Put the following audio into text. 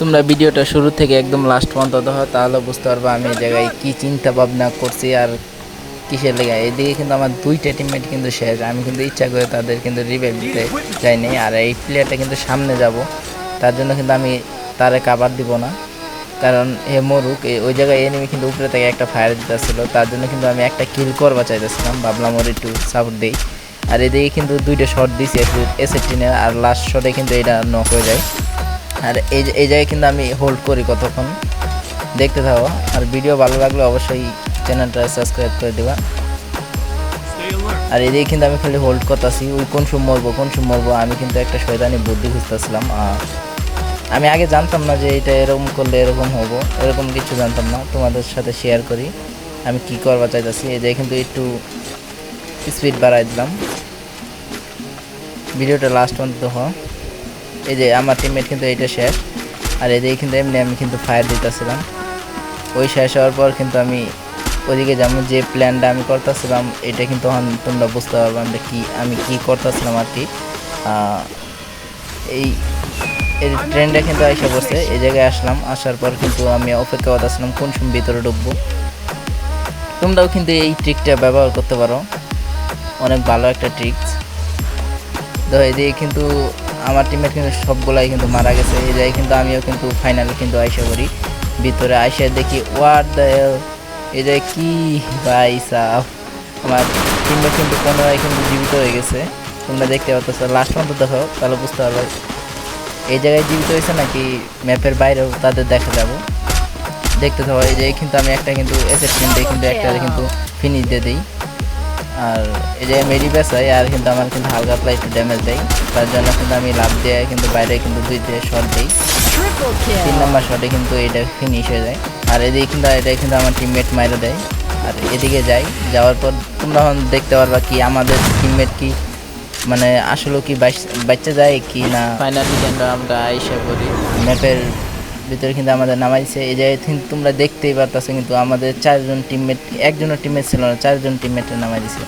তোমরা ভিডিওটা শুরু থেকে একদম লাস্ট পর্যন্ত দেখো, তাহলে বুঝতে পারবে আমি এই জায়গায় কী চিন্তা ভাবনা করছি আর কিসের লেগে। এদিকে কিন্তু আমার দুইটা টিমমেট কিন্তু শেষ, আমি কিন্তু ইচ্ছা করে তাদের কিন্তু রিভাইভ দিতে যাইনি, আর এই প্লেয়ারটা কিন্তু সামনে যাব, তার জন্য কিন্তু আমি তারে কাবার দিব না। কারণ এ মরুক ওই জায়গায় এনিমি কিন্তু উপরে থেকে একটা ফায়ার দিতেছিল, তার জন্য কিন্তু আমি একটা কিল করবা চাইতেছিলাম, ভাবলাম ওর একটু সাপোর্ট দিই। আর এদিকে কিন্তু দুইটা শট দিছি, একটু এসএফটিনের আর লাস্ট শটে কিন্তু এটা নক হয়ে যায়। আর এই যে- এই জায়গায় কিন্তু আমি হোল্ড করি কতক্ষণ? দেখতে থাকো। আর ভিডিও ভালো লাগলে অবশ্যই চ্যানেলটা সাবস্ক্রাইব করে দেবা। আর এদিকে কিন্তু আমি খালি হোল্ড করতেছি। ওই কোন সময় মরবো, কোন সময় মরবো, আমি কিন্তু একটা শয়তানি বুদ্ধি খুঁজতেছিলাম। আর আমি আগে জানতাম না যে এটা এরকম করলে এরকম হব। এরকম কিছু জানতাম না। তোমাদের সাথে শেয়ার করি। আমি কি করবা চাইতেছি? এই জায়গায় কিন্তু একটু স্পিড বাড়াই দিলাম। ভিডিওটা লাস্ট পর্যন্ত হয় এই যে আমার টিমমেট কিন্তু এইটা শেষ। আর এদিকে কিন্তু এমনি আমি কিন্তু ফায়ার দিতেছিলাম। ওই শেষ হওয়ার পর কিন্তু আমি ওদিকে যেমন যে প্ল্যানটা আমি করতেছিলাম, এটা কিন্তু তোমরা বুঝতে পারবে আমরা কি, আমি কি করতেছিলাম আর কি। এই এই ট্রেনটা কিন্তু এসে বসে এই জায়গায় আসলাম, আসার পর কিন্তু আমি অপেক্ষা করতেছিলাম কোন সময় ভিতরে ঢুকবো। তোমরাও কিন্তু এই ট্রিকটা ব্যবহার করতে পারো। অনেক ভালো একটা ট্রিক্স তো এদিকে কিন্তু আমার টিমের কিন্তু সবগুলাই কিন্তু মারা গেছে। এই জায়গায় কিন্তু আমিও কিন্তু ফাইনালে কিন্তু আইসা করি ভিতরে আইসা দেখি ওয়ার দ্য এই জায়গায় কি ভাই সাহ আমার টিমটা কিন্তু পুনরায় কিন্তু জীবিত হয়ে গেছে। তোমরা দেখতে পাচ্ছ লাস্ট পর্যন্ত দেখো, তাহলে বুঝতে পারবে। এই জায়গায় জীবিত হয়েছে নাকি ম্যাপের বাইরেও তাদের দেখা যাব। দেখতে থাকো, এই জায়গায় কিন্তু আমি একটা কিন্তু দিয়ে কিন্তু একটা কিন্তু ফিনিশ দিয়ে দিই। আর এই যে মেরি বেসাই আর কিন্তু আমার কিন্তু হালকা পাতলা একটু ড্যামেজ দেয়। তার জন্য কিন্তু আমি লাভ দিয়ে কিন্তু বাইরে কিন্তু দুই দিয়ে শট দিই। তিন. নম্বর শটে কিন্তু এটা ফিনিশ হয়ে যায়। আর এদিকে কিন্তু এটা কিন্তু আমার টিমমেট মাইরে দেয়। আর এদিকে যাই যাওয়ার পর তোমরা এখন দেখতে পারবা কি আমাদের টিমমেট কি মানে আসলে কি বাইচ- বাচ্চা যায় কি না। ফাইনালি কিন্তু আমরা আইসা করি ম্যাপের ভিতরে কিন্তু আমাদের নামাইছে। এই জায়গায় কিন্তু তোমরা দেখতেই পারতেছো কিন্তু আমাদের চারজন টিমমেট একজনের টিমমেট ছিল না, চারজন টিমমেটের নামাই দিছে।